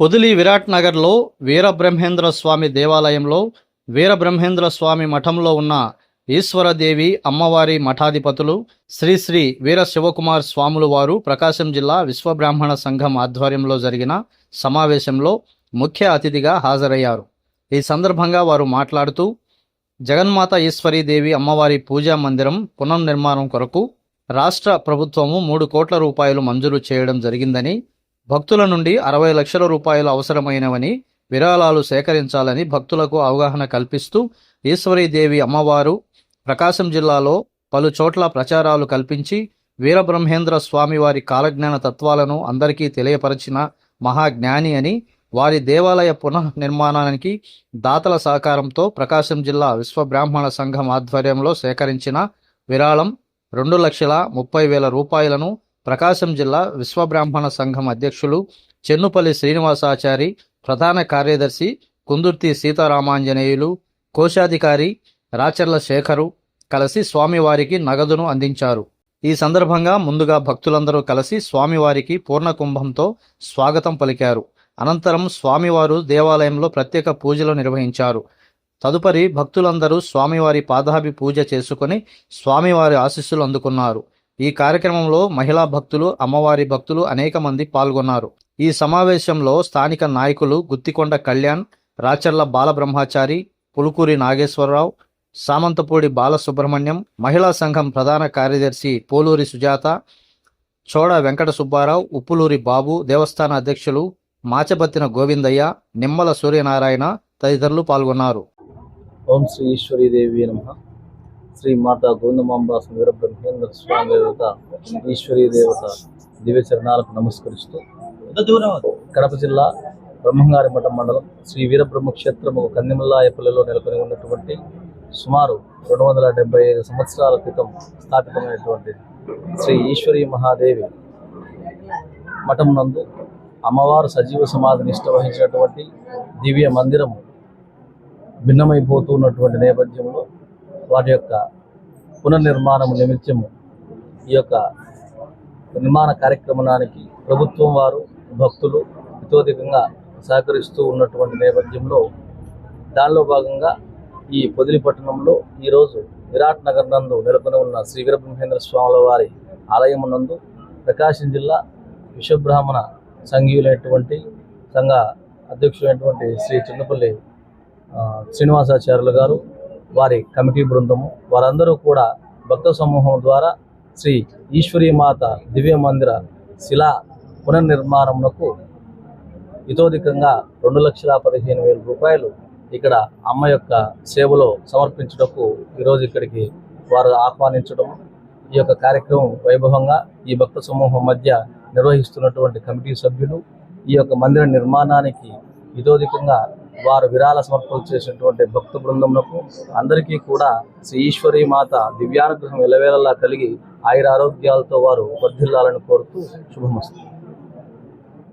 పొదిలి విరాట్ నగర్లో వీరబ్రహ్మేంద్ర స్వామి దేవాలయంలో వీరబ్రహ్మేంద్ర స్వామి మఠంలో ఉన్న ఈశ్వరదేవి అమ్మవారి మఠాధిపతులు శ్రీ శ్రీ వీర శివకుమార్ స్వాములు వారు ప్రకాశం జిల్లా విశ్వబ్రాహ్మణ సంఘం ఆధ్వర్యంలో జరిగిన సమావేశంలో ముఖ్య అతిథిగా హాజరయ్యారు. ఈ సందర్భంగా వారు మాట్లాడుతూ జగన్మాత ఈశ్వరీదేవి అమ్మవారి పూజా మందిరం పునర్నిర్మాణం కొరకు రాష్ట్ర ప్రభుత్వము మూడు కోట్ల రూపాయలు మంజూరు చేయడం జరిగిందని భక్తుల నుండి అరవై లక్షల రూపాయలు అవసరమైనవని విరాళాలు సేకరించాలని భక్తులకు అవగాహన కల్పిస్తూ ఈశ్వరీదేవి అమ్మవారు ప్రకాశం జిల్లాలో పలు చోట్ల ప్రచారాలు కల్పించి వీరబ్రహ్మేంద్ర స్వామివారి కాలజ్ఞాన తత్వాలను అందరికీ తెలియపరిచిన మహాజ్ఞాని అని వారి దేవాలయ పునఃనిర్మాణానికి దాతల సహకారంతో ప్రకాశం జిల్లా విశ్వబ్రాహ్మణ సంఘం ఆధ్వర్యంలో సేకరించిన విరాళం రెండు లక్షల ముప్పై వేల రూపాయలను ప్రకాశం జిల్లా విశ్వబ్రాహ్మణ సంఘం అధ్యక్షులు చెన్నుపల్లి శ్రీనివాసాచారి ప్రధాన కార్యదర్శి కుందుర్తి సీతారామాంజనేయులు కోశాధికారి రాచర్ల శేఖరు కలిసి స్వామివారికి నగదును అందించారు. ఈ సందర్భంగా ముందుగా భక్తులందరూ కలిసి స్వామివారికి పూర్ణ కుంభంతో స్వాగతం పలికారు. అనంతరం స్వామివారు దేవాలయంలో ప్రత్యేక పూజలు నిర్వహించారు. తదుపరి భక్తులందరూ స్వామివారి పాదాభి పూజ చేసుకుని స్వామివారి ఆశీస్సులు అందుకున్నారు. ఈ కార్యక్రమంలో మహిళా భక్తులు అమ్మవారి భక్తులు అనేక మంది పాల్గొన్నారు. ఈ సమావేశంలో స్థానిక నాయకులు గుత్తికొండ కళ్యాణ్ రాచర్ల బాలబ్రహ్మచారి పులుకూరి నాగేశ్వరరావు సామంతపూడి బాలసుబ్రహ్మణ్యం మహిళా సంఘం ప్రధాన కార్యదర్శి పోలూరి సుజాత చోడ వెంకట సుబ్బారావు ఉప్పులూరి బాబు దేవస్థాన అధ్యక్షులు మాచబత్తిన గోవిందయ్య నిమ్మల సూర్యనారాయణ తదితరులు పాల్గొన్నారు. ఓం శ్రీ ఈశ్వరీదేవి నమ. శ్రీ మాత గోవిందమాంబ వీరబ్రహ్మేంద్ర స్వామి దేవత ఈశ్వరీ దేవత దివ్య చరణాలకు నమస్కరిస్తూ కడప జిల్లా బ్రహ్మంగారి మఠం మండలం శ్రీ వీరబ్రహ్మ క్షేత్రము కందిమల్లాయపల్లిలో నెలకొని ఉన్నటువంటి సుమారు రెండు వందల డెబ్బై ఐదు సంవత్సరాల క్రితం స్థాపితమైనటువంటి శ్రీ ఈశ్వరీ మహాదేవి మఠం నందు అమ్మవారు సజీవ సమాధి నిష్ట వహించినటువంటి దివ్య మందిరం భిన్నమైపోతున్నటువంటి నేపథ్యంలో వారి యొక్క పునర్నిర్మాణం నిమిత్తము ఈ యొక్క నిర్మాణ కార్యక్రమానికి ప్రభుత్వం వారు భక్తులు ఇతోధికంగా సహకరిస్తూ ఉన్నటువంటి నేపథ్యంలో దానిలో భాగంగా ఈ పొదిలి పట్టణంలో ఈరోజు విరాట్ నగర్ నందు నెలకొని ఉన్న శ్రీ వీరబ్రహ్మేంద్ర స్వాముల వారి ఆలయం నందు ప్రకాశం జిల్లా విశ్వబ్రాహ్మణ సంఘీయులైనటువంటి సంఘ అధ్యక్షులైనటువంటి శ్రీ చిన్నపల్లి శ్రీనివాసాచార్యులు గారు వారి కమిటీ బృందము వారందరూ కూడా భక్త సమూహం ద్వారా శ్రీ ఈశ్వరీమాత దివ్య మందిర శిలా పునర్నిర్మాణమునకు ఇతోధికంగా రెండు లక్షల పదిహేను వేల రూపాయలు ఇక్కడ అమ్మ యొక్క సేవలో సమర్పించుటకు ఈరోజు ఇక్కడికి వారు ఆహ్వానించడం ఈ యొక్క కార్యక్రమం వైభవంగా ఈ భక్త సమూహం మధ్య నిర్వహిస్తున్నటువంటి కమిటీ సభ్యులు ఈ యొక్క మందిర నిర్మాణానికి ఇతోధికంగా వారు విరాళ సమర్పణలు చేసినటువంటి భక్త బృందమునకు అందరికీ కూడా శ్రీ ఈశ్వరీ మాత దివ్యానుగ్రహం ఎలవేళలా కలిగి ఆయుర ఆరోగ్యాలతో వారు వర్ధిల్లాలని కోరుతూ శుభమస్తు.